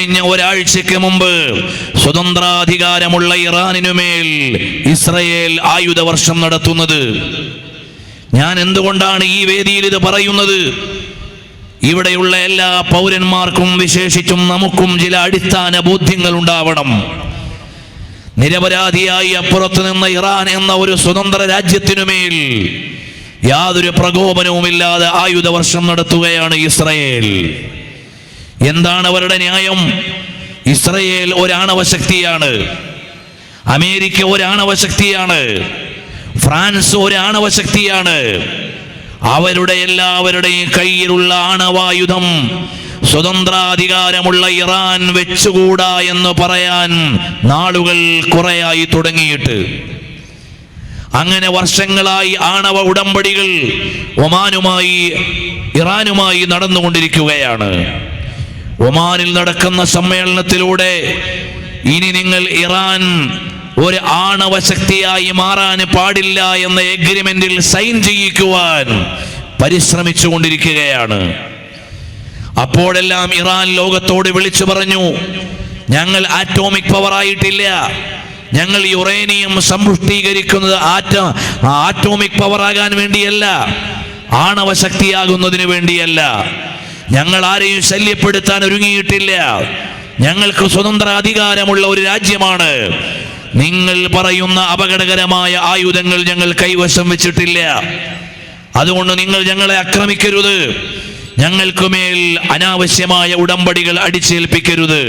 കഴിഞ്ഞ ഒരാഴ്ചക്ക് മുമ്പ് സ്വതന്ത്രാധികാരമുള്ള ഇറാനിനുമേൽ ഇസ്രയേൽ ആയുധ വർഷം നടത്തുന്നത്. ഞാൻ എന്തുകൊണ്ടാണ് ഈ വേദിയിൽ ഇത് പറയുന്നത്? ഇവിടെയുള്ള എല്ലാ പൗരന്മാർക്കും വിശേഷിച്ചും നമുക്കും ചില അടിസ്ഥാന ബോധ്യങ്ങൾ ഉണ്ടാവണം. നിരപരാധിയായി അപ്പുറത്ത് നിന്ന ഇറാൻ എന്ന ഒരു സ്വതന്ത്ര രാജ്യത്തിനുമേൽ യാതൊരു പ്രകോപനവുമില്ലാതെ ആയുധ വർഷം നടത്തുകയാണ് ഇസ്രയേൽ. എന്താണ് അവരുടെ ന്യായം? ഇസ്രയേൽ ഒരാണവ ശക്തിയാണ്. അമേരിക്ക ഒരാണവ ശക്തിയാണ്. ഫ്രാൻസ് ഒരാണവ ശക്തിയാണ്. അവരുടെ എല്ലാവരുടെയും കയ്യിലുള്ള ആണവായുധം സ്വതന്ത്രാധികാരമുള്ള ഇറാൻ വെച്ചുകൂടാ എന്ന് പറയാൻ നാളുകൾ കുറയായി തുടങ്ങിയിട്ട്. അങ്ങനെ വർഷങ്ങളായി ആണവ ഉടമ്പടികൾ ഒമാനുമായി ഇറാനുമായി നടന്നുകൊണ്ടിരിക്കുകയാണ്. ഒമാനിൽ നടക്കുന്ന സമ്മേളനത്തിലൂടെ ഇനി നിങ്ങൾ ഇറാൻ ഒരു ആണവ ശക്തിയായി മാറാൻ പാടില്ല എന്ന എഗ്രിമെന്റിൽ സൈൻ ചെയ്യിക്കുവാൻ പരിശ്രമിച്ചു കൊണ്ടിരിക്കുകയാണ്. അപ്പോഴെല്ലാം ഇറാൻ ലോകത്തോട് വിളിച്ചു പറഞ്ഞു ഞങ്ങൾ ആറ്റോമിക് പവർ ആയിട്ടില്ല. ഞങ്ങൾ യുറേനിയം സമ്പുഷ്ടീകരിക്കുന്നത് ആറ്റ ആറ്റോമിക് പവർ ആകാൻ വേണ്ടിയല്ല ആണവ ശക്തിയാകുന്നതിന് വേണ്ടിയല്ല. ഞങ്ങൾ ആരെയും ശല്യപ്പെടുത്താൻ ഒരുങ്ങിയിട്ടില്ല. ഞങ്ങൾക്ക് സ്വതന്ത്ര അധികാരമുള്ള ഒരു രാജ്യമാണ്. നിങ്ങൾ പറയുന്ന അപകടകരമായ ആയുധങ്ങൾ ഞങ്ങൾ കൈവശം വെച്ചിട്ടില്ല. അതുകൊണ്ട് നിങ്ങൾ ഞങ്ങളെ ആക്രമിക്കരുത്. ഞങ്ങൾക്കുമേൽ അനാവശ്യമായ ഉടമ്പടികൾ അടിച്ചേൽപ്പിക്കരുത്.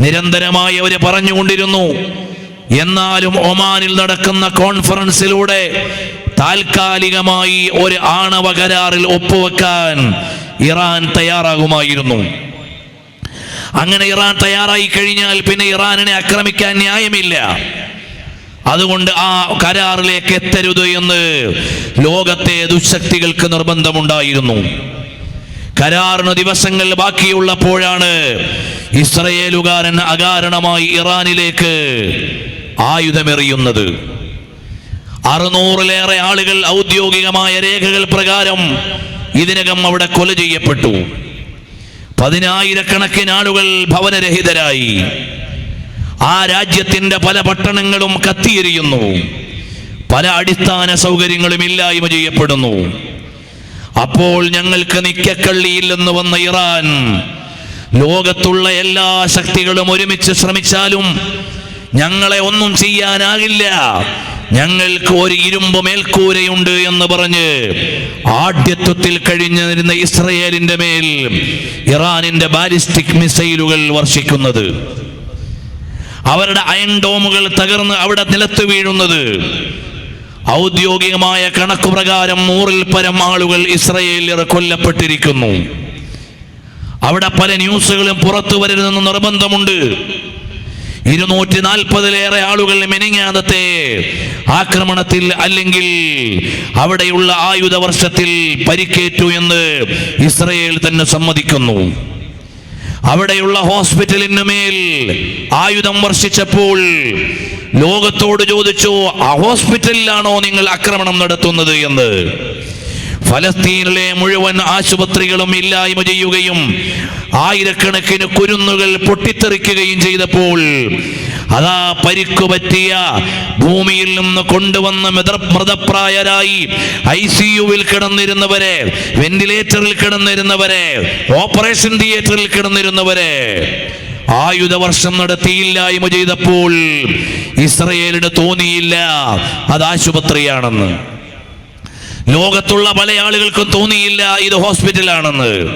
നിരന്തരമായി അവർ പറഞ്ഞുകൊണ്ടിരുന്നു എന്നാലും ഒമാനിൽ നടക്കുന്ന കോൺഫറൻസിലൂടെ താൽക്കാലികമായി ഒരു ആണവ കരാറിൽ ഒപ്പുവെക്കാൻ ഇറാൻ തയ്യാറാകുമായിരുന്നു. അങ്ങനെ ഇറാൻ തയ്യാറായി കഴിഞ്ഞാൽ പിന്നെ ഇറാനിനെ ആക്രമിക്കാൻ ന്യായമില്ല. അതുകൊണ്ട് ആ കരാറിലേക്ക് എത്തരുത് എന്ന് ലോകത്തെ ദുശക്തികൾക്ക് നിർബന്ധമുണ്ടായിരുന്നു. കരാറിന് ദിവസങ്ങൾ ബാക്കിയുള്ളപ്പോഴാണ് ഇസ്രയേലുകാരൻ അകാരണമായി ഇറാനിലേക്ക് ആയുധമെറിയുന്നത്. അറുന്നൂറിലേറെ ആളുകൾ ഔദ്യോഗികമായ രേഖകൾ പ്രകാരം ഇതിനകം അവിടെ കൊല ചെയ്യപ്പെട്ടു. പതിനായിരക്കണക്കിന് ആളുകൾ ഭവനരഹിതരായി. ആ രാജ്യത്തിന്റെ പല പട്ടണങ്ങളും കത്തിയെരിയുന്നു പല അടിസ്ഥാന സൗകര്യങ്ങളും ഇല്ലായ്മ ചെയ്യപ്പെടുന്നു. അപ്പോൾ ഞങ്ങൾക്ക് നിക്കക്കള്ളിയില്ലെന്ന് വന്ന ഇറാൻ ലോകത്തുള്ള എല്ലാ ശക്തികളും ഒരുമിച്ച് ശ്രമിച്ചാലും ഞങ്ങളെ ഒന്നും ചെയ്യാനാകില്ല. ഞങ്ങൾക്ക് ഒരു ഇരുമ്പ് മേൽക്കൂരയുണ്ട് എന്ന് പറഞ്ഞ് ആഢ്യത്വത്തിൽ കഴിഞ്ഞിരുന്ന ഇസ്രയേലിന്റെ മേൽ ഇറാനിന്റെ ബാലിസ്റ്റിക് മിസൈലുകൾ വർഷിക്കുന്നത്. അവരുടെ അയൺ ഡോമുകൾ തകർന്ന് അവിടെ നിലത്ത് വീഴുന്നത്. ഔദ്യോഗികമായ കണക്കു പ്രകാരം നൂറിൽ പരം ആളുകൾ ഇസ്രയേലിൽ കൊല്ലപ്പെട്ടിരിക്കുന്നു. അവിടെ പല ന്യൂസുകളും പുറത്തു വരരുതെന്ന് നിർബന്ധമുണ്ട്. ഇരുന്നൂറ്റി നാൽപ്പതിലേറെ ആളുകൾ മെനിങ്ങാതത്തെ ആക്രമണത്തിൽ അല്ലെങ്കിൽ അവിടെയുള്ള ആയുധ വർഷത്തിൽ പരിക്കേറ്റു എന്ന് ഇസ്രയേൽ തന്നെ സമ്മതിക്കുന്നു. അവിടെയുള്ള ഹോസ്പിറ്റലിന് മേൽ ആയുധം വർഷിച്ചപ്പോൾ ലോകത്തോട് ചോദിച്ചു ആ ഹോസ്പിറ്റലിലാണോ നിങ്ങൾ ആക്രമണം നടത്തുന്നത്? എന്ന്. ഫലസ്തീനിലെ മുഴുവൻ ആശുപത്രികളും ഇല്ലായ്മ ചെയ്യുകയും ആയിരക്കണക്കിന് കുരുന്നുകൾ പൊട്ടിത്തെറിക്കുകയും ചെയ്തപ്പോൾ അതാ പരിക്കു പറ്റിയ ഭൂമിയിൽ നിന്ന് കൊണ്ടുവന്ന മൃത- മൃതപ്രായരായി ഐ സി യുവിൽ കിടന്നിരുന്നവരെ വെന്റിലേറ്ററിൽ കിടന്നിരുന്നവരെ ഓപ്പറേഷൻ തിയേറ്ററിൽ കിടന്നിരുന്നവരെ ആയുധ വർഷം നടത്തിയില്ലായ്മ ചെയ്തപ്പോൾ ഇസ്രയേലിന് തോന്നിയില്ല അത് ആശുപത്രിയാണെന്ന്. ലോകത്തുള്ള പല ആളുകൾക്കും തോന്നിയില്ല ഇത് ഹോസ്പിറ്റലാണെന്ന്.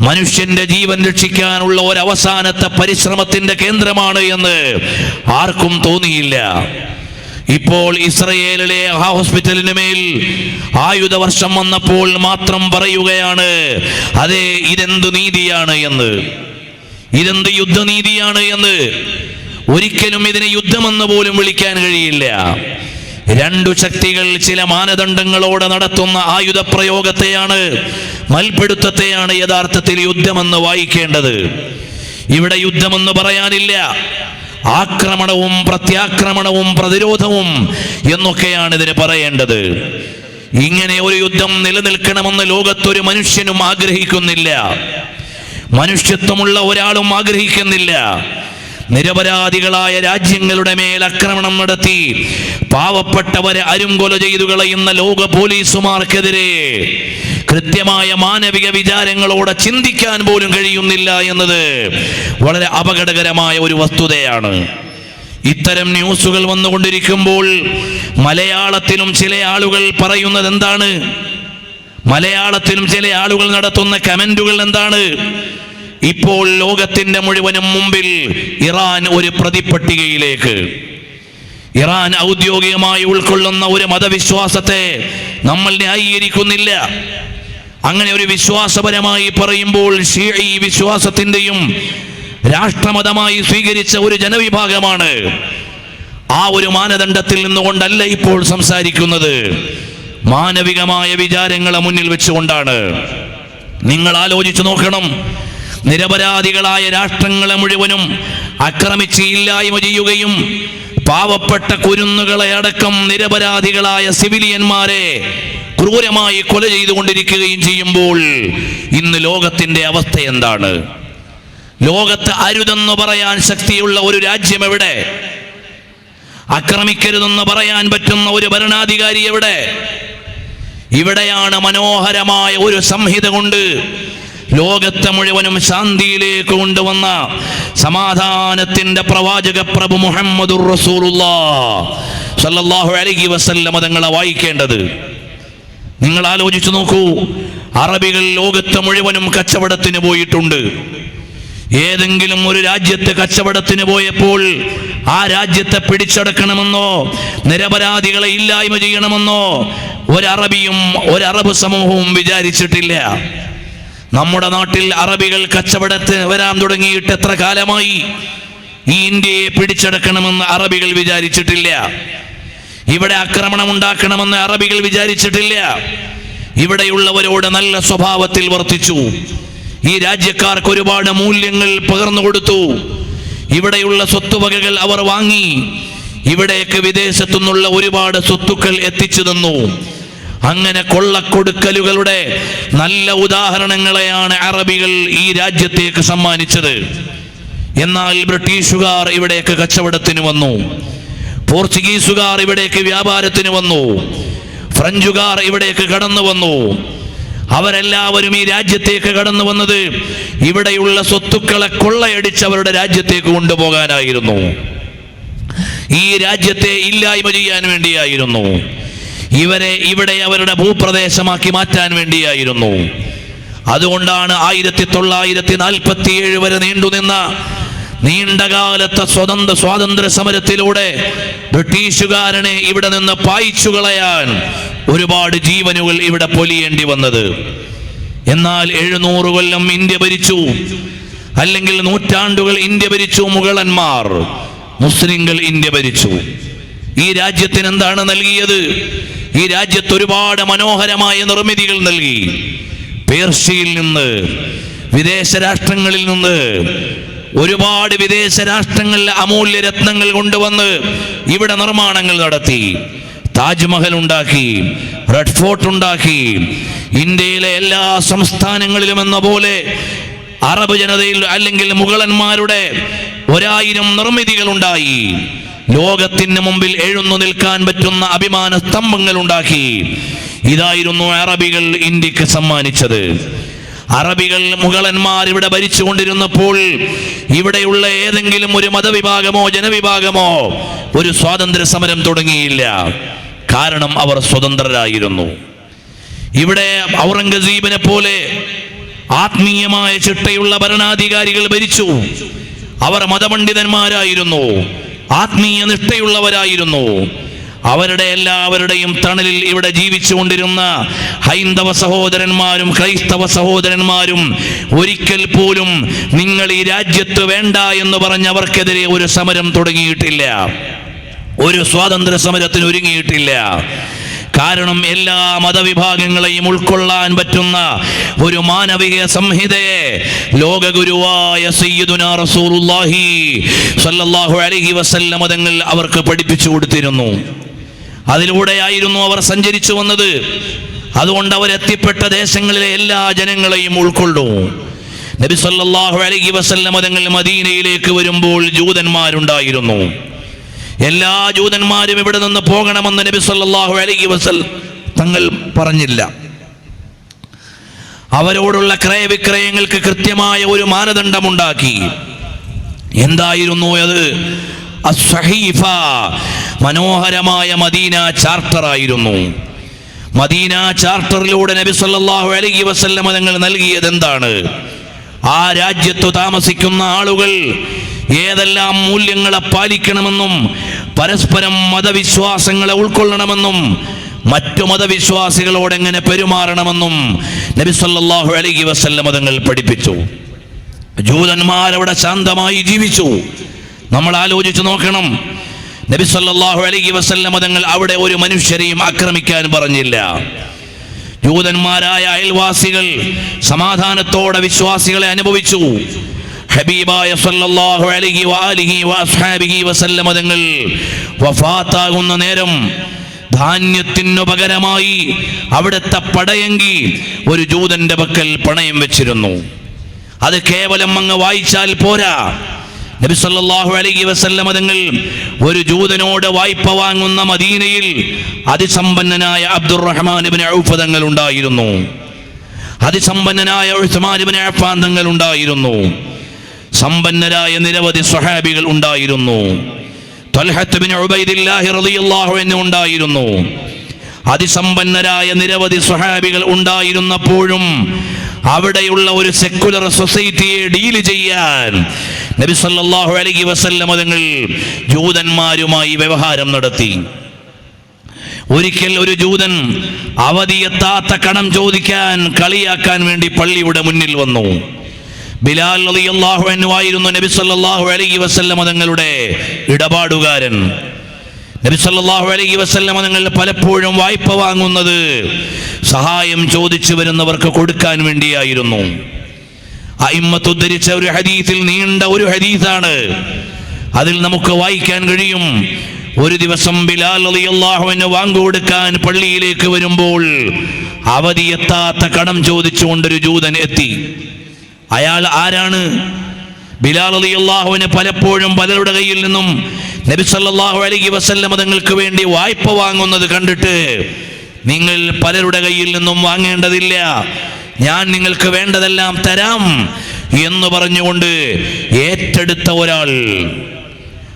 മനുഷ്യന്റെ ജീവൻ രക്ഷിക്കാനുള്ള ഒരു അവസാനത്തെ പരിശ്രമത്തിന്റെ കേന്ദ്രമാണ് എന്ന് ആർക്കും തോന്നിയില്ല. ഇപ്പോൾ ഇസ്രയേലിലെ ആ ഹോസ്പിറ്റലിന് മേൽ ആയുധ വർഷം വന്നപ്പോൾ മാത്രം പറയുകയാണ് അതെ ഇതെന്ത് നീതിയാണ് എന്ന്. ഇതെന്ത് യുദ്ധനീതിയാണ് എന്ന്. ഒരിക്കലും ഇതിനെ യുദ്ധമെന്ന് പോലും വിളിക്കാൻ കഴിയില്ല. രണ്ടു ശക്തികൾ ചില മാനദണ്ഡങ്ങളോടെ നടത്തുന്ന ആയുധ പ്രയോഗത്തെയാണ് മൽപിടുത്തത്തെയാണ് യഥാർത്ഥത്തിൽ യുദ്ധമെന്ന് വായിക്കേണ്ടത്. ഇവിടെ യുദ്ധമെന്ന് പറയാനില്ല. ആക്രമണവും പ്രത്യാക്രമണവും പ്രതിരോധവും എന്നൊക്കെയാണ് ഇതിന് പറയേണ്ടത്. ഇങ്ങനെ ഒരു യുദ്ധം നിലനിൽക്കണമെന്ന് ലോകത്തൊരു മനുഷ്യനും ആഗ്രഹിക്കുന്നില്ല. മനുഷ്യത്വമുള്ള ഒരാളും ആഗ്രഹിക്കുന്നില്ല. നിരപരാധികളായ രാജ്യങ്ങളുടെ മേൽ ആക്രമണം നടത്തി. പാവപ്പെട്ടവരെ അരുംകൊല ചെയ്തു കളയുന്ന ലോക പോലീസുമാർക്കെതിരെ കൃത്യമായ മാനവിക വിചാരങ്ങളോടെ ചിന്തിക്കാൻ പോലും കഴിയുന്നില്ല എന്നത് വളരെ അപകടകരമായ ഒരു വസ്തുതയാണ്. ഇത്തരം ന്യൂസുകൾ വന്നുകൊണ്ടിരിക്കുമ്പോൾ മലയാളത്തിലും ചില ആളുകൾ പറയുന്നത് എന്താണ്? മലയാളത്തിലും ചില ആളുകൾ നടത്തുന്ന കമന്റുകൾ എന്താണ്? ഇപ്പോൾ ലോകത്തിന്റെ മുഴുവനും മുമ്പിൽ ഇറാൻ ഒരു പ്രതിപ്പട്ടികയിലേക്ക്. ഇറാൻ ഔദ്യോഗികമായി ഉൾക്കൊള്ളുന്ന ഒരു മതവിശ്വാസത്തെ നമ്മൾ ന്യായീകരിക്കുന്നില്ല അങ്ങനെ ഒരു വിശ്വാസപരമായി പറയുമ്പോൾ ഷീഈ വിശ്വാസത്തിന്റെയും രാഷ്ട്രമതമായി സ്വീകരിച്ച ഒരു ജനവിഭാഗമാണ്. ആ ഒരു മാനദണ്ഡത്തിൽ നിന്നുകൊണ്ടല്ല ഇപ്പോൾ സംസാരിക്കുന്നത്. മാനവികമായ വിചാരങ്ങളെ മുന്നിൽ വെച്ചുകൊണ്ടാണ്. നിങ്ങൾ ആലോചിച്ചു നോക്കണം. നിരപരാധികളായ രാഷ്ട്രങ്ങളെ മുഴുവനും ആക്രമിച്ച് ഇല്ലായ്മ ചെയ്യുകയും പാവപ്പെട്ട കുരുന്നുകളെ അടക്കം നിരപരാധികളായ സിവിലിയന്മാരെ ക്രൂരമായി കൊല ചെയ്തുകൊണ്ടിരിക്കുകയും ചെയ്യുമ്പോൾ ഇന്ന് ലോകത്തിന്റെ അവസ്ഥ എന്താണ്? ലോകത്ത് അരുതെന്ന് പറയാൻ ശക്തിയുള്ള ഒരു രാജ്യം എവിടെ? ആക്രമിക്കരുതെന്ന് പറയാൻ പറ്റുന്ന ഒരു ഭരണാധികാരി എവിടെ? ഇവിടെയാണ് മനോഹരമായ ഒരു സംഹിത കൊണ്ട് ലോകത്തെ മുഴുവനും ശാന്തിയിലേക്ക് കൊണ്ടുവന്ന സമാധാനത്തിന്റെ പ്രവാചക പ്രഭു മുഹമ്മദുർ സല്ലല്ലാഹു അലൈഹി വസല്ലമ തങ്ങളെ വായിക്കേണ്ടത്. നിങ്ങൾ ആലോചിച്ചു നോക്കൂ അറബികൾ ലോകത്തെ മുഴുവനും കച്ചവടത്തിന് പോയിട്ടുണ്ട്. ഏതെങ്കിലും ഒരു രാജ്യത്ത് കച്ചവടത്തിന് പോയപ്പോൾ ആ രാജ്യത്തെ പിടിച്ചടക്കണമെന്നോ നിരപരാധികളെ ഇല്ലായ്മ ചെയ്യണമെന്നോ ഒരറബിയും ഒരറബ് സമൂഹവും വിചാരിച്ചിട്ടില്ല. നമ്മുടെ നാട്ടിൽ അറബികൾ കച്ചവടത്തിന് വരാൻ തുടങ്ങിയിട്ട് എത്ര കാലമായി? ഈ ഇന്ത്യയെ പിടിച്ചെടുക്കണമെന്ന് അറബികൾ വിചാരിച്ചിട്ടില്ല. ഇവിടെ ആക്രമണം ഉണ്ടാക്കണമെന്ന് അറബികൾ വിചാരിച്ചിട്ടില്ല. ഇവിടെയുള്ളവരോട് നല്ല സ്വഭാവത്തിൽ വർത്തിച്ചു. ഈ രാജ്യക്കാർക്ക് ഒരുപാട് മൂല്യങ്ങൾ പകർന്നു കൊടുത്തു. ഇവിടെയുള്ള സ്വത്തുവകകൾ അവർ വാങ്ങി. ഇവിടേക്ക് വിദേശത്തു നിന്നുള്ള ഒരുപാട് സ്വത്തുക്കൾ എത്തിച്ചു തന്നു. അങ്ങനെ കൊള്ളക്കൊടുക്കലുകളുടെ നല്ല ഉദാഹരണങ്ങളെയാണ് അറബികൾ ഈ രാജ്യത്തേക്ക് സമ്മാനിച്ചത്. എന്നാൽ ബ്രിട്ടീഷുകാർ ഇവിടേക്ക് കച്ചവടത്തിന് വന്നു. പോർച്ചുഗീസുകാർ ഇവിടേക്ക് വ്യാപാരത്തിന് വന്നു. ഫ്രഞ്ചുകാർ ഇവിടേക്ക് കടന്നു വന്നു. അവരെല്ലാവരും ഈ രാജ്യത്തേക്ക് കടന്നു വന്നത് ഇവിടെയുള്ള സ്വത്തുക്കളെ കൊള്ളയടിച്ച് അവരുടെ രാജ്യത്തേക്ക് കൊണ്ടുപോകാനായിരുന്നു. ഈ രാജ്യത്തെ ഇല്ലായ്മ ചെയ്യാൻ വേണ്ടിയായിരുന്നു. ഇവരെ ഇവിടെ അവരുടെ ഭൂപ്രദേശമാക്കി മാറ്റാൻ വേണ്ടിയായിരുന്നു. അതുകൊണ്ടാണ് ആയിരത്തി തൊള്ളായിരത്തി നാൽപ്പത്തി ഏഴ് വരെ നീണ്ടുനിന്ന നീണ്ടകാലത്തെ സ്വതന്ത്ര സ്വാതന്ത്ര്യ സമരത്തിലൂടെ ബ്രിട്ടീഷുകാരനെ ഇവിടെ നിന്ന് പായിച്ചു കളയാൻ ഒരുപാട് ജീവനുകൾ ഇവിടെ പൊലിയേണ്ടി വന്നത്. എന്നാൽ എഴുന്നൂറ് കൊല്ലം ഇന്ത്യ ഭരിച്ചു. അല്ലെങ്കിൽ നൂറ്റാണ്ടുകൾ ഇന്ത്യ ഭരിച്ചു മുഗളന്മാർ. മുസ്ലിങ്ങൾ ഇന്ത്യ ഭരിച്ചു. ഈ രാജ്യത്തിന് എന്താണ് നൽകിയത്? ഈ രാജ്യത്ത് ഒരുപാട് മനോഹരമായ നിർമ്മിതികൾ നൽകി. പേർഷ്യയിൽ നിന്ന് വിദേശ രാഷ്ട്രങ്ങളിൽ നിന്ന് ഒരുപാട് വിദേശ രാഷ്ട്രങ്ങളിലെ അമൂല്യ രത്നങ്ങൾ കൊണ്ടുവന്ന് ഇവിടെ നിർമ്മാണങ്ങൾ നടത്തി. താജ്മഹൽ ഉണ്ടാക്കി റെഡ് ഫോർട്ട് ഉണ്ടാക്കി ഇന്ത്യയിലെ എല്ലാ സംസ്ഥാനങ്ങളിലും എന്ന പോലെ അറബ് ജനതയിൽ അല്ലെങ്കിൽ മുഗളന്മാരുടെ ഒരായിരം നിർമ്മിതികൾ ഉണ്ടായി. ലോകത്തിന് മുമ്പിൽ എഴുന്നു നിൽക്കാൻ പറ്റുന്ന അഭിമാന സ്തംഭങ്ങൾ ഉണ്ടാക്കി ഇതായിരുന്നു അറബികൾ ഇന്ത്യയ്ക്ക് സമ്മാനിച്ചത്. അറബികൾ മുഗളന്മാർ ഇവിടെ ഭരിച്ചുകൊണ്ടിരുന്നപ്പോൾ ഇവിടെയുള്ള ഏതെങ്കിലും ഒരു മതവിഭാഗമോ ജനവിഭാഗമോ ഒരു സ്വാതന്ത്ര്യ സമരം തുടങ്ങിയില്ല. കാരണം അവർ സ്വതന്ത്രരായിരുന്നു. ഇവിടെ ഔറംഗസീബിനെ പോലെ ആത്മീയമായ ചിട്ടയുള്ള ഭരണാധികാരികൾ ഭരിച്ചു. അവർ മതപണ്ഡിതന്മാരായിരുന്നു. ആത്മീയ നിഷ്ഠയുള്ളവരായിരുന്നു. അവരുടെ എല്ലാവരുടെയും തണലിൽ ഇവിടെ ജീവിച്ചുകൊണ്ടിരുന്ന ഹൈന്ദവ സഹോദരന്മാരും ക്രൈസ്തവ സഹോദരന്മാരും ഒരിക്കൽ പോലും നിങ്ങൾ ഈ രാജ്യത്ത് വേണ്ട എന്ന് പറഞ്ഞവർക്കെതിരെ ഒരു സമരം തുടങ്ങിയിട്ടില്ല. ഒരു സ്വാതന്ത്ര്യ സമരത്തിന് ഒരുങ്ങിയിട്ടില്ല. കാരണം എല്ലാ മതവിഭാഗങ്ങളെയും ഉൾക്കൊള്ളാൻ പറ്റുന്ന ഒരു മാനവിക സംഹിതയെ ലോകഗുരുവായ റസൂലുള്ളാഹി അലൈഹി വസല്ലമ തങ്ങൾ അവർക്ക് പഠിപ്പിച്ചു കൊടുത്തിരുന്നു. അതിലൂടെയായിരുന്നു അവർ സഞ്ചരിച്ചു വന്നത്. അതുകൊണ്ട് അവരെത്തിപ്പെട്ട ദേശങ്ങളിലെ എല്ലാ ജനങ്ങളെയും ഉൾക്കൊള്ളൂ. നബി സല്ലല്ലാഹു അലൈഹി വസല്ലം തങ്ങൾ മദീനയിലേക്ക് വരുമ്പോൾ ജൂതന്മാരുണ്ടായിരുന്നു. എല്ലാ ജൂതന്മാരും ഇവിടെ നിന്ന് പോകണമെന്ന് നബി സല്ലാഹു അലൈഹി വസൽ തങ്ങൾ പറഞ്ഞില്ല. അവരോടുള്ള ക്രയവിക്രയങ്ങൾക്ക് കൃത്യമായ ഒരു മാനദണ്ഡമുണ്ടാക്കി. എന്തായിരുന്നു അത്? അസ്സഹീഫ മനോഹരമായ മദീന ചാർട്ടർ ആയിരുന്നു. മദീന ചാർട്ടറിലൂടെ നബി സല്ലാഹു അലൈഹി വസല്ലമ തങ്ങൾ നൽകിയത് എന്താണ് ആ രാജ്യത്തു താമസിക്കുന്ന ആളുകൾ ഏതെല്ലാം മൂല്യങ്ങളെ പാലിക്കണമെന്നും പരസ്പരം മതവിശ്വാസങ്ങളെ ഉൾക്കൊള്ളണമെന്നും മറ്റു മതവിശ്വാസികളോട് എങ്ങനെ പെരുമാറണമെന്നും നബി സല്ലല്ലാഹു അലൈഹി വസല്ലമ തങ്ങൾ പഠിപ്പിച്ചു. ജൂതന്മാരവിടെ ശാന്തമായി ജീവിച്ചു. നമ്മൾ ആലോചിച്ചു നോക്കണം. നബി സല്ലല്ലാഹു അലൈഹി വസല്ലമ തങ്ങൾ അവിടെ ഒരു മനുഷ്യരെയും ആക്രമിക്കാൻ പറഞ്ഞില്ല. ജൂതന്മാരായ അയൽവാസികൾ സമാധാനത്തോടെ വിശ്വാസികളെ അനുഭവിച്ചു. ഹബീബായ സല്ലല്ലാഹു അലൈഹി വാലിഹി വഅസ്ഹാബിഹി വസല്ലമ തങ്ങൾ വഫാത്താകുന്ന നേരം ധാന്യത്തിനു പകരമായി അവിടുത്തെ പടയങ്കി ഒരു ജൂതന്റെ പക്കൽ പണയം വെച്ചിരുന്നു. അത് കേവലം അങ്ങ് വായിച്ചാൽ പോരാ. നബി സല്ലല്ലാഹു അലൈഹി വസല്ലമ തങ്ങൾ ഒരു ജൂതനോട് വായ്പ വാങ്ങുന്ന മദീനയിൽ അതിസമ്പന്നനായ അബ്ദുറഹ്മാൻ ഇബ്നു ഔഫ് തങ്ങൾ ഉണ്ടായിരുന്നു. അതിസമ്പന്നനായ ഉസ്മാൻ ഇബ്നു അഫ്ഫാൻ തങ്ങൾ ഉണ്ടായിരുന്നു. സമ്പന്നരായ നിരവധി സ്വഹാബികൾ ഉണ്ടായിരുന്നു. ഉണ്ടായിരുന്നു. അതിസമ്പന്നരായ നിരവധി സ്വഹാബികൾ ഉണ്ടായിരുന്നപ്പോഴും അവിടെയുള്ള ഒരു സെക്കുലർ സൊസൈറ്റിയെ ഡീൽ ചെയ്യാൻ നബി സല്ലല്ലാഹു അലൈഹി വസല്ലമ തങ്ങൾ ജൂതന്മാരുമായി വ്യവഹാരം നടത്തി. ഒരിക്കൽ ഒരു ജൂതൻ അവധിയെത്താത്ത കണം ചോദിക്കാൻ കളിയാക്കാൻ വേണ്ടി പള്ളിയുടെ മുന്നിൽ വന്നു. ബിലാൽ അൻഹു ആയിരുന്നു നബി സല്ലാഹു അലൈഹി വസല്ലമ തങ്ങളുടെ ഇടപാടുകാരൻ. നബി സല്ലാഹു അലൈഹി വസല്ലമ തങ്ങൾ പലപ്പോഴും വായ്പ വാങ്ങുന്നത് സഹായം ചോദിച്ചു വരുന്നവർക്ക് കൊടുക്കാൻ വേണ്ടിയായിരുന്നു. അയിമ്മത്ത് ഉദ്ധരിച്ച ഒരു ഹദീസിൽ നീണ്ട ഒരു ഹദീസാണ്. അതിൽ നമുക്ക് വായിക്കാൻ കഴിയും. ഒരു ദിവസം ബിലാൽ അലിയല്ലാഹുവിന് വാങ്ങുകൊടുക്കാൻ പള്ളിയിലേക്ക് വരുമ്പോൾ അവധിയെത്താത്ത കടം ചോദിച്ചുകൊണ്ടൊരു ജൂതൻ എത്തി. അയാൾ ആരാണ്? ബിലാൽ അലി അള്ളാഹുവിനെ പലപ്പോഴും പലരുടെ കയ്യിൽ നിന്നും നബി സല്ലല്ലാഹു അലൈഹി വസല്ലമ തങ്ങൾക്ക് വേണ്ടി വായ്പ വാങ്ങുന്നത് കണ്ടിട്ട് നിങ്ങൾ പലരുടെ കയ്യിൽ നിന്നും വാങ്ങേണ്ടതില്ല. ഞാൻ നിങ്ങൾക്ക് വേണ്ടതെല്ലാം തരാം എന്ന് പറഞ്ഞുകൊണ്ട് ഏറ്റെടുത്ത ഒരാൾ.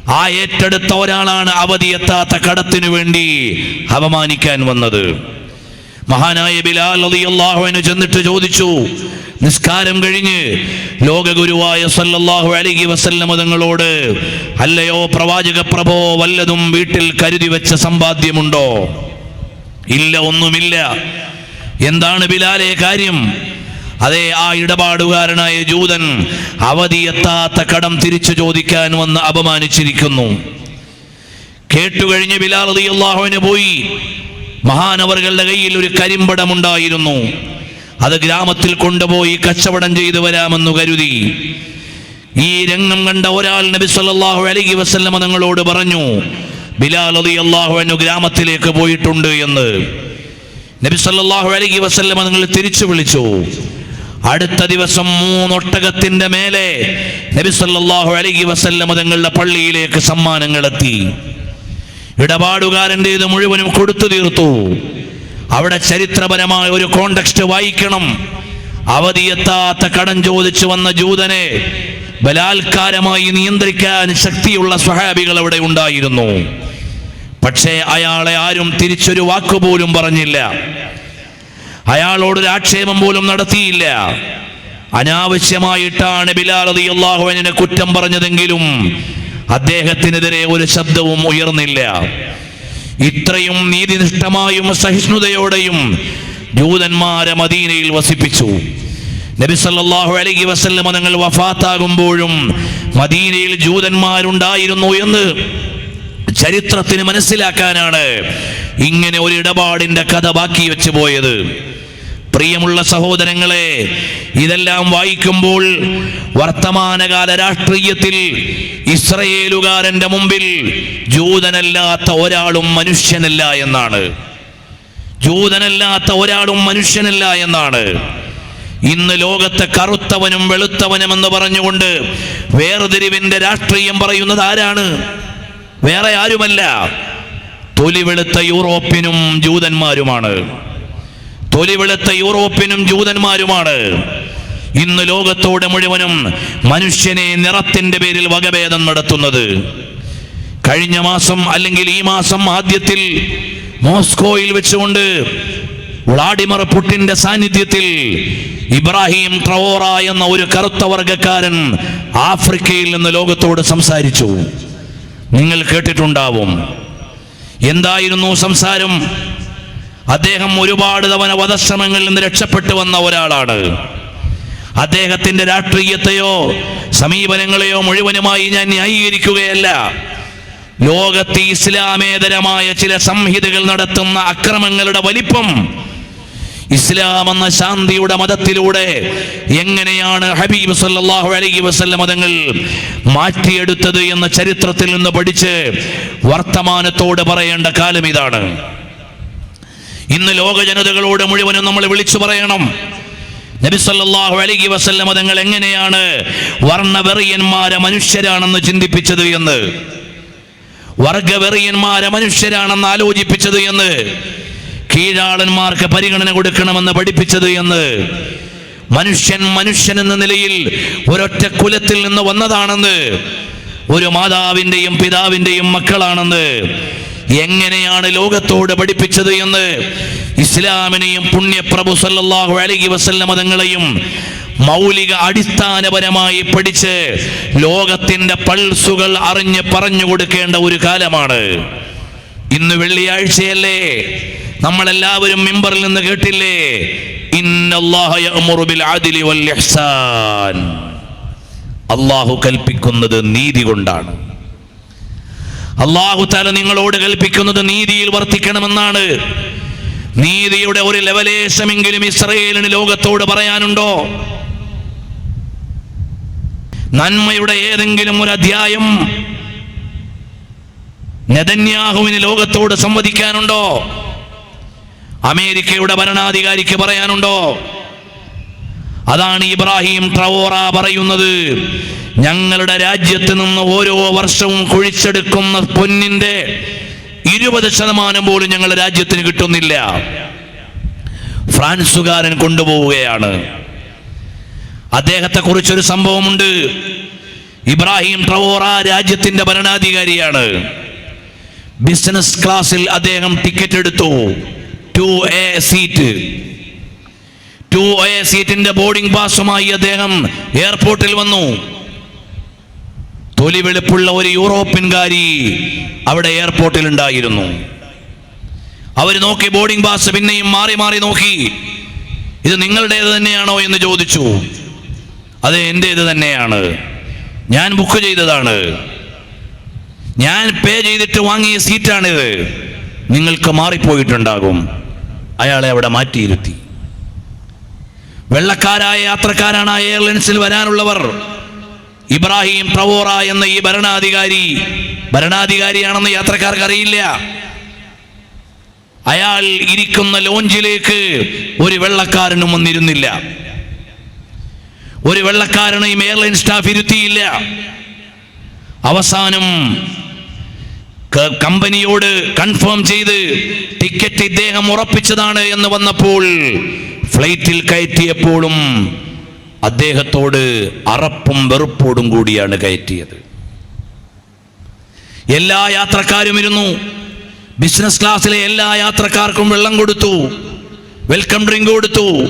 ആ ഏറ്റെടുത്ത ഒരാളാണ് അവധിയെത്താത്ത കടത്തിനു വേണ്ടി അപമാനിക്കാൻ വന്നത്. മഹാനായ ബിലാൽ അൻഹു ചെന്നിട്ട് ചോദിച്ചു നിസ്കാരം കഴിഞ്ഞ് ലോകഗുരുവായ സല്ലല്ലാഹു അലൈഹി വസല്ലമ തങ്ങളോട് അല്ലയോ പ്രവാചക പ്രഭോ വല്ലതും വീട്ടിൽ കരുതി വെച്ച സമ്പാദ്യമുണ്ടോ? ഇല്ല ഒന്നുമില്ല. എന്താണ് ബിലാലെ കാര്യം? അതെ ആ ഇടപാടുകാരനായ ജൂതൻ അവധിയെത്താത്ത കടം തിരിച്ചു ചോദിക്കാൻ വന്ന് അപമാനിച്ചിരിക്കുന്നു. കേട്ടുകഴിഞ്ഞ് ബിലാൽ റളിയല്ലാഹുവിന് പോയി. മഹാനവറുകളുടെ കയ്യിൽ ഒരു കരിമ്പടമുണ്ടായിരുന്നു. അത് ഗ്രാമത്തിൽ കൊണ്ടുപോയി കച്ചവടം ചെയ്തു വരാമെന്ന് കരുതി. ഈ രംഗം കണ്ട ഒരാൾ നബി സല്ലാഹു അലൈഹി വസല്ലമ തങ്ങളോട് പറഞ്ഞു ബിലാൽ അലി അള്ളാഹു അനു ഗ്രാമത്തിലേക്ക് പോയിട്ടുണ്ട് എന്ന്. നബി സല്ലാഹു അലൈഹി വസല്ലമ നിങ്ങൾ തിരിച്ചു വിളിച്ചു. അടുത്ത ദിവസം മൂന്നൊട്ടകത്തിന്റെ മേലെ നബി സല്ലല്ലാഹു അലൈഹി വസല്ലമ തങ്ങളുടെ പള്ളിയിലേക്ക് സമ്മാനങ്ങൾ എത്തി ഇടപാടുകാരന്റെ ഇത് മുഴുവനും കൊടുത്തു തീർത്തു. അവിടെ ചരിത്രപരമായ ഒരു കോണ്ടക്സ്റ്റ് വായിക്കണം. അവധിയെത്താത്ത കടം ചോദിച്ചു വന്ന ജൂതനെ ബലാത്കാരമായി നിയന്ത്രിക്കാൻ ശക്തിയുള്ള സ്വഹാബികൾ അവിടെ ഉണ്ടായിരുന്നു. പക്ഷേ അയാളെ ആരും തിരിച്ചൊരു വാക്കുപോലും പറഞ്ഞില്ല. അയാളോടൊരു ആക്ഷേപം പോലും നടത്തിയില്ല. അനാവശ്യമായിട്ടാണ് ബിലാൽ അള്ളാഹുവിനെ കുറ്റം പറഞ്ഞതെങ്കിലും അദ്ദേഹത്തിനെതിരെ ഒരു ശബ്ദവും ഉയർന്നില്ല. ഇത്രയും നീതിനിഷ്ഠമായും സഹിഷ്ണുതയോടെയും ജൂതന്മാരെ മദീനയിൽ വസിപ്പിച്ചു. നബി സല്ലല്ലാഹു അലൈഹി വസല്ലമ തങ്ങൾ വഫാത്താകുമ്പോഴും മദീനയിൽ ജൂതന്മാരുണ്ടായിരുന്നു എന്ന് ചരിത്രത്തിന് മനസ്സിലാക്കാനാണ് ഇങ്ങനെ ഒരു ഇടപാടിന്റെ കഥ ബാക്കി വെച്ചു പോയത്. പ്രിയമുള്ള സഹോദരങ്ങളെ ഇതെല്ലാം വായിക്കുമ്പോൾ വർത്തമാനകാല രാഷ്ട്രീയത്തിൽ ഇസ്രയേലുകാരന്റെ മുമ്പിൽ ജൂതനല്ലാത്ത ഒരാളും മനുഷ്യനല്ല എന്നാണ്. ജൂതനല്ലാത്ത ഒരാളും മനുഷ്യനല്ല എന്നാണ്. ഇന്ന് ലോകത്തെ കറുത്തവനും വെളുത്തവനും എന്ന് പറഞ്ഞുകൊണ്ട് വേർതിരിവിന്റെ രാഷ്ട്രീയം പറയുന്നത് ആരാണ്? വേറെ ആരുമല്ല. തൊലി വെളുത്ത യൂറോപ്യനും ജൂതന്മാരുമാണ്. തൊലി വെളുത്ത യൂറോപ്യനും ജൂതന്മാരുമാണ്. ഇന്ന് ലോകത്തോടെ മുഴുവനും മനുഷ്യനെ നിറത്തിന്റെ പേരിൽ വകഭേദം നടത്തുന്നത്. കഴിഞ്ഞ മാസം അല്ലെങ്കിൽ ഈ മാസം ആദ്യത്തിൽ മോസ്കോയിൽ വെച്ചുകൊണ്ട് വ്ളാഡിമർ പുട്ടിന്റെ സാന്നിധ്യത്തിൽ ഇബ്രാഹിം ട്രവോറ എന്ന ഒരു കറുത്ത വർഗക്കാരൻ ആഫ്രിക്കയിൽ നിന്ന് ലോകത്തോട് സംസാരിച്ചു. നിങ്ങൾ കേട്ടിട്ടുണ്ടാവും. എന്തായിരുന്നു സംസാരം? അദ്ദേഹം ഒരുപാട് തവണ വധശ്രമങ്ങളിൽ നിന്ന് രക്ഷപ്പെട്ടു വന്ന ഒരാളാണ്. അദ്ദേഹത്തിന്റെ രാഷ്ട്രീയത്തെയോ സമീപനങ്ങളെയോ മുഴുവനുമായി ഞാൻ ന്യായീകരിക്കുകയല്ല. ലോകത്ത് ഇസ്ലാമേതരമായ ചില സംഹിതകൾ നടത്തുന്ന അക്രമങ്ങളുടെ വലിപ്പം ഇസ്ലാം എന്ന ശാന്തിയുടെ മതത്തിലൂടെ എങ്ങനെയാണ് ഹബീബ് സല്ലാഹു അലൈഹി വസ്ല്ല മതങ്ങൾ മാറ്റിയെടുത്തത് എന്ന ചരിത്രത്തിൽ നിന്ന് പഠിച്ച് വർത്തമാനത്തോട് പറയേണ്ട കാലം ഇതാണ്. ഇന്ന് ലോക ജനതകളോട് മുഴുവനും നമ്മൾ വിളിച്ചു പറയണം. നബി സല്ലല്ലാഹു അലൈഹി വസല്ലം മതങ്ങൾ എങ്ങനെയാണ് വർണവെറിയന്മാരെ മനുഷ്യരാണെന്ന് ചിന്തിപ്പിച്ചത് എന്ന്? വർഗവെറിയന്മാരെ മനുഷ്യരാണെന്ന് ആലോചിപ്പിച്ചത് എന്ന്? കീഴാളന്മാർക്ക് പരിഗണന കൊടുക്കണമെന്ന് പഠിപ്പിച്ചത് എന്ന്? മനുഷ്യൻ മനുഷ്യൻ എന്ന നിലയിൽ ഒരൊറ്റ കുലത്തിൽ നിന്ന് വന്നതാണെന്ന്? ഒരു മാതാവിന്റെയും പിതാവിന്റെയും മക്കളാണെന്ന്? എങ്ങനെയാണ് ലോകത്തോട് പഠിപ്പിച്ചത് എന്ന് ഇസ്ലാമിനെയും പുണ്യപ്രഭു സല്ലാഹു അലഹി വസല്ല മതങ്ങളെയും മൗലിക അടിസ്ഥാനപരമായി പഠിച്ച് ലോകത്തിന്റെ പൾസുകൾ അറിഞ്ഞ് പറഞ്ഞു കൊടുക്കേണ്ട ഒരു കാലമാണ്. ഇന്ന് വെള്ളിയാഴ്ചയല്ലേ? നമ്മളെല്ലാവരും മിമ്പറിൽ നിന്ന് കേട്ടില്ലേ? അള്ളാഹു കൽപ്പിക്കുന്നത് നീതി കൊണ്ടാണ്. അള്ളാഹു താല നിങ്ങളോട് കൽപ്പിക്കുന്നത് നീതിയിൽ വർത്തിക്കണമെന്നാണ്. നീതിയുടെ ഒരു ലെവലേശമെങ്കിലും ഇസ്രയേലിന് ലോകത്തോട് പറയാനുണ്ടോ? നന്മയുടെ ഏതെങ്കിലും ഒരു അധ്യായം നെതന്യാഹുവിന് ലോകത്തോട് സംവദിക്കാനുണ്ടോ? അമേരിക്കയുടെ ഭരണാധികാരിക്ക് പറയാനുണ്ടോ? അതാണ് ഇബ്രാഹിം ട്രവോറ പറയുന്നത്. ഞങ്ങളുടെ രാജ്യത്ത് നിന്ന് ഓരോ വർഷവും കുഴിച്ചെടുക്കുന്ന പൊന്നിന്റെ ഇരുപത് ശതമാനം പോലും ഞങ്ങളുടെ രാജ്യത്തിന് കിട്ടുന്നില്ല. ഫ്രാൻസുകാരൻ കൊണ്ടുപോവുകയാണ്. അദ്ദേഹത്തെ കുറിച്ചൊരു സംഭവമുണ്ട്. ഇബ്രാഹിം ട്രവോറ രാജ്യത്തിന്റെ ഭരണാധികാരിയാണ്. ബിസിനസ് ക്ലാസ്സിൽ അദ്ദേഹം ടിക്കറ്റ് എടുത്തു. Two A seat. Two A സീറ്റിന്റെ ബോർഡിംഗ് പാസുമായി അദ്ദേഹം എയർപോർട്ടിൽ വന്നു. തൊലി വെളുപ്പുള്ള ഒരു യൂറോപ്യൻകാരി അവിടെ എയർപോർട്ടിൽ ഉണ്ടായിരുന്നു. അവർ നോക്കി ബോർഡിംഗ് പാസ് പിന്നെയും മാറി മാറി നോക്കി. ഇത് നിങ്ങളുടേത് തന്നെയാണോ എന്ന് ചോദിച്ചു. അത് എന്റേത് തന്നെയാണ്. ഞാൻ ബുക്ക് ചെയ്തതാണ്. ഞാൻ പേ ചെയ്തിട്ട് വാങ്ങിയ സീറ്റാണിത്. നിങ്ങൾക്ക് മാറിപ്പോയിട്ടുണ്ടാകും. അയാളെ അവിടെ മാറ്റിയിരുത്തി. വെള്ളക്കാരായ യാത്രക്കാരാണ് എയർലൈൻസിൽ വരാനുള്ളവർ. ഇബ്രാഹിം പ്രവോറ എന്ന ഈ ഭരണാധികാരി ഭരണാധികാരിയാണെന്ന് യാത്രക്കാർക്ക് അറിയില്ല അയാൾ ഇരിക്കുന്ന ലോഞ്ചിലേക്ക് ഒരു വെള്ളക്കാരനും വന്നിരുന്നില്ല. ഒരു വെള്ളക്കാരനെയും എയർലൈൻ സ്റ്റാഫ് ഇരുത്തിയില്ല. അവസാനം കമ്പനിയോട് കൺഫേം ചെയ്ത് ടിക്കറ്റ് ഇദ്ദേഹം ഉറപ്പിച്ചതാണ് എന്ന് വന്നപ്പോൾ ഫ്ലൈറ്റിൽ കയറ്റിയപ്പോഴും അദ്ദേഹത്തോട് അറപ്പും വെറുപ്പോടും കൂടിയാണ് കയറ്റിയത്. എല്ലാ യാത്രക്കാരും ഇരുന്നു. ബിസിനസ് ക്ലാസ്സിലെ എല്ലാ യാത്രക്കാർക്കും വെള്ളം കൊടുത്തു. വെൽക്കം ഡ്രിങ്ക് കൊടുത്തു.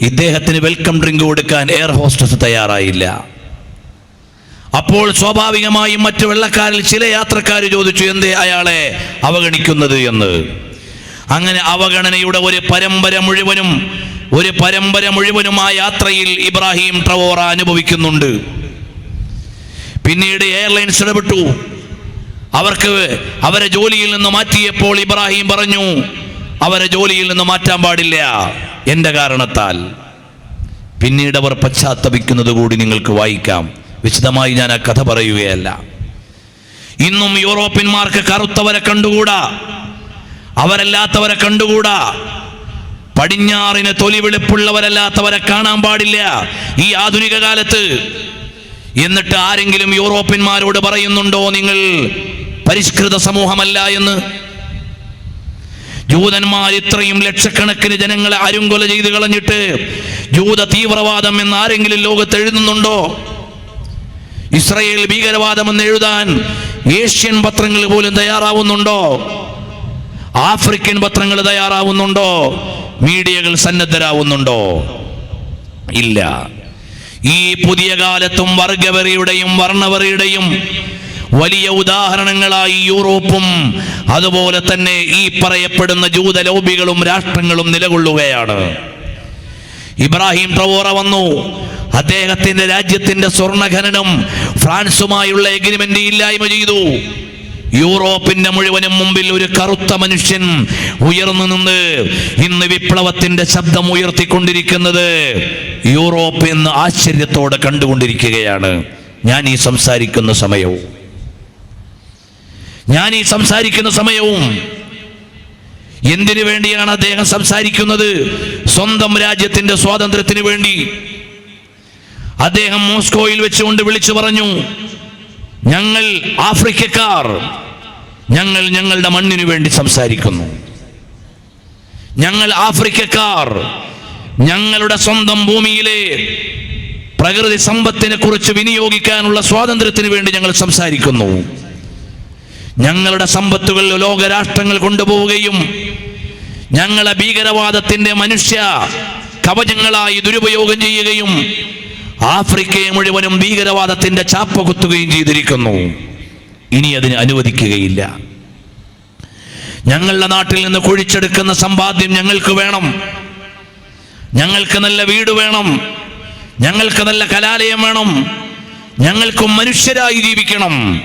ഇദ്ദേഹത്തിന് വെൽക്കം ഡ്രിങ്ക് കൊടുക്കാൻ എയർ ഹോസ്റ്റസ് തയ്യാറായില്ല. അപ്പോൾ സ്വാഭാവികമായും മറ്റു വെള്ളക്കാരിൽ ചില യാത്രക്കാർ ചോദിച്ചു എന്തേ അയാളെ അവഗണിക്കുന്നത്? എന്ന്. അങ്ങനെ അവഗണനയുടെ ഒരു പരമ്പര മുഴുവനും ഒരു പരമ്പര മുഴുവനും ആ യാത്രയിൽ ഇബ്രാഹിം ട്രവോറ അനുഭവിക്കുന്നുണ്ട്. പിന്നീട് എയർലൈൻസ് ഇടപെട്ടു. അവർക്ക് അവരെ ജോലിയിൽ നിന്ന് മാറ്റിയപ്പോൾ ഇബ്രാഹിം പറഞ്ഞു അവരെ ജോലിയിൽ നിന്ന് മാറ്റാൻ പാടില്ല എന്റെ കാരണത്താൽ. പിന്നീട് അവർ പശ്ചാത്തപിക്കുന്നത് കൂടി നിങ്ങൾക്ക് വായിക്കാം. വിശദമായി ഞാൻ ആ കഥ പറയുകയല്ല. ഇന്നും യൂറോപ്യന്മാർക്ക് കറുത്തവരെ കണ്ടുകൂടാ? അവരല്ലാത്തവരെ കണ്ടുകൂടാ? പടിഞ്ഞാറിന് തൊലി വെളുപ്പുള്ളവരല്ലാത്തവരെ കാണാൻ പാടില്ല ഈ ആധുനിക കാലത്ത്. എന്നിട്ട് ആരെങ്കിലും യൂറോപ്യന്മാരോട് പറയുന്നുണ്ടോ നിങ്ങൾ? പരിഷ്കൃത സമൂഹമല്ല എന്ന്. ജൂതന്മാർ ഇത്രയും ലക്ഷക്കണക്കിന് ജനങ്ങളെ അരുങ്കൊല ചെയ്ത് കളഞ്ഞിട്ട് ജൂത തീവ്രവാദം എന്ന് ആരെങ്കിലും ലോകത്ത് എഴുതുന്നുണ്ടോ? ഇസ്രയേൽ ഭീകരവാദം എന്ന് എഴുതാൻ ഏഷ്യൻ പത്രങ്ങൾ പോലും തയ്യാറാവുന്നുണ്ടോ? ആഫ്രിക്കൻ പത്രങ്ങൾ തയ്യാറാവുന്നുണ്ടോ? മീഡിയകൾ സന്നദ്ധരാവുന്നുണ്ടോ? ഇല്ല. ഈ പുതിയ കാലത്തും വർഗവെറിയുടെയും വർണവെറിയുടെയും വലിയ ഉദാഹരണങ്ങളായി യൂറോപ്പും അതുപോലെ തന്നെ ഈ പറയപ്പെടുന്ന ജൂതലോബികളും രാഷ്ട്രങ്ങളും നിലകൊള്ളുകയാണ്. ഇബ്രാഹിം ട്രവോറ വന്നു. അദ്ദേഹത്തിന്റെ രാജ്യത്തിന്റെ സ്വർണഖനനം ഫ്രാൻസുമായുള്ള എഗ്രിമെന്റ് ഇല്ലായ്മ ചെയ്തു. യൂറോപ്പിന്റെ മുഴുവനും മുമ്പിൽ ഒരു കറുത്ത മനുഷ്യൻ ഉയർന്നു നിന്ന് ഇന്ന് വിപ്ലവത്തിന്റെ ശബ്ദം ഉയർത്തിക്കൊണ്ടിരിക്കുന്നത് യൂറോപ്പ് എന്ന് ആശ്ചര്യത്തോടെ കണ്ടുകൊണ്ടിരിക്കുകയാണ്. ഞാൻ ഈ സംസാരിക്കുന്ന സമയവും. ഞാൻ ഈ സംസാരിക്കുന്ന സമയവും എന്തിനു വേണ്ടിയാണ് അദ്ദേഹം സംസാരിക്കുന്നത്? സ്വന്തം രാജ്യത്തിന്റെ സ്വാതന്ത്ര്യത്തിന് വേണ്ടി. അദ്ദേഹം മോസ്കോയിൽ വെച്ചുകൊണ്ട് വിളിച്ചു പറഞ്ഞു ഞങ്ങൾ ആഫ്രിക്കക്കാർ. ഞങ്ങൾ ഞങ്ങളുടെ മണ്ണിനു വേണ്ടി സംസാരിക്കുന്നു. ഞങ്ങൾ ആഫ്രിക്കക്കാർ. ഞങ്ങളുടെ സ്വന്തം ഭൂമിയിലെ പ്രകൃതി സമ്പത്തിനെ കുറിച്ച് വിനിയോഗിക്കാനുള്ള സ്വാതന്ത്ര്യത്തിന് വേണ്ടി ഞങ്ങൾ സംസാരിക്കുന്നു. ഞങ്ങളുടെ സമ്പത്തുകൾ ലോകരാഷ്ട്രങ്ങൾ കൊണ്ടുപോവുകയും ഞങ്ങളെ ഭീകരവാദത്തിന്റെ മനുഷ്യ കവചങ്ങളായി ദുരുപയോഗം ചെയ്യുകയും ആഫ്രിക്കയെ മുഴുവനും ഭീകരവാദത്തിന്റെ ചാപ്പ കുത്തുകയും ചെയ്തിരിക്കുന്നു. ഇനി അതിന് അനുവദിക്കുകയില്ല. ഞങ്ങളുടെ നാട്ടിൽ നിന്ന് കുഴിച്ചെടുക്കുന്ന സമ്പാദ്യം ഞങ്ങൾക്ക് വേണം. ഞങ്ങൾക്ക് നല്ല വീട് വേണം. ഞങ്ങൾക്ക് നല്ല കലാലയം വേണം. ഞങ്ങൾക്കും മനുഷ്യരായി ജീവിക്കണം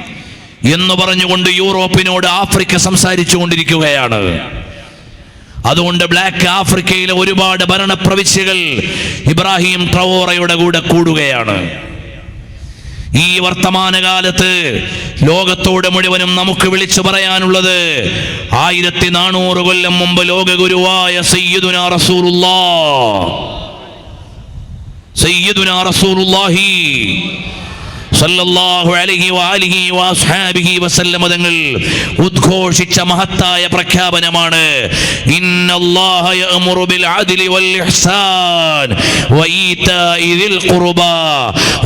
എന്ന് പറഞ്ഞുകൊണ്ട് യൂറോപ്പിനോട് ആഫ്രിക്ക സംസാരിച്ചു കൊണ്ടിരിക്കുകയാണ് അതുകൊണ്ട് ബ്ലാക്ക് ആഫ്രിക്കയിലെ ഒരുപാട് ഭരണ പ്രവിശ്യകൾ ഇബ്രാഹിം ട്രവോറയുടെ കൂടെ കൂടുകയാണ്. ഈ വർത്തമാനകാലത്ത് ലോകത്തോട് മുഴുവനും നമുക്ക് വിളിച്ചു പറയാനുള്ളത് ആയിരത്തി നാനൂറ് കൊല്ലം മുമ്പ് ലോകഗുരുവായ സയ്യിദുന റസൂലുള്ളാ സയ്യിദുന സല്ലല്ലാഹു അലൈഹി വസല്ലമ തങ്ങൾ ഉദ്ഘോഷിച്ച മഹത്തായ പ്രഖ്യാപനമാണ്. ഇന്നല്ലാഹ ബിൽ അദ്ലി വൽ ഇഹ്സാൻ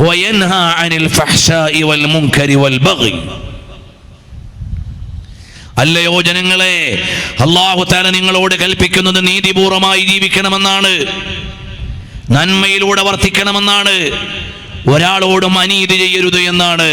വയൻഹ അനിൽ വൽ വൽ അല്ലയോ ജനങ്ങളെ അള്ളാഹു താല നിങ്ങളോട് കൽപ്പിക്കുന്നത് നീതിപൂർവമായി ജീവിക്കണമെന്നാണ്. നന്മയിലൂടെ വർത്തിക്കണമെന്നാണ്. ഒരാളോടും അനീതി ചെയ്യരുത് എന്നാണ്.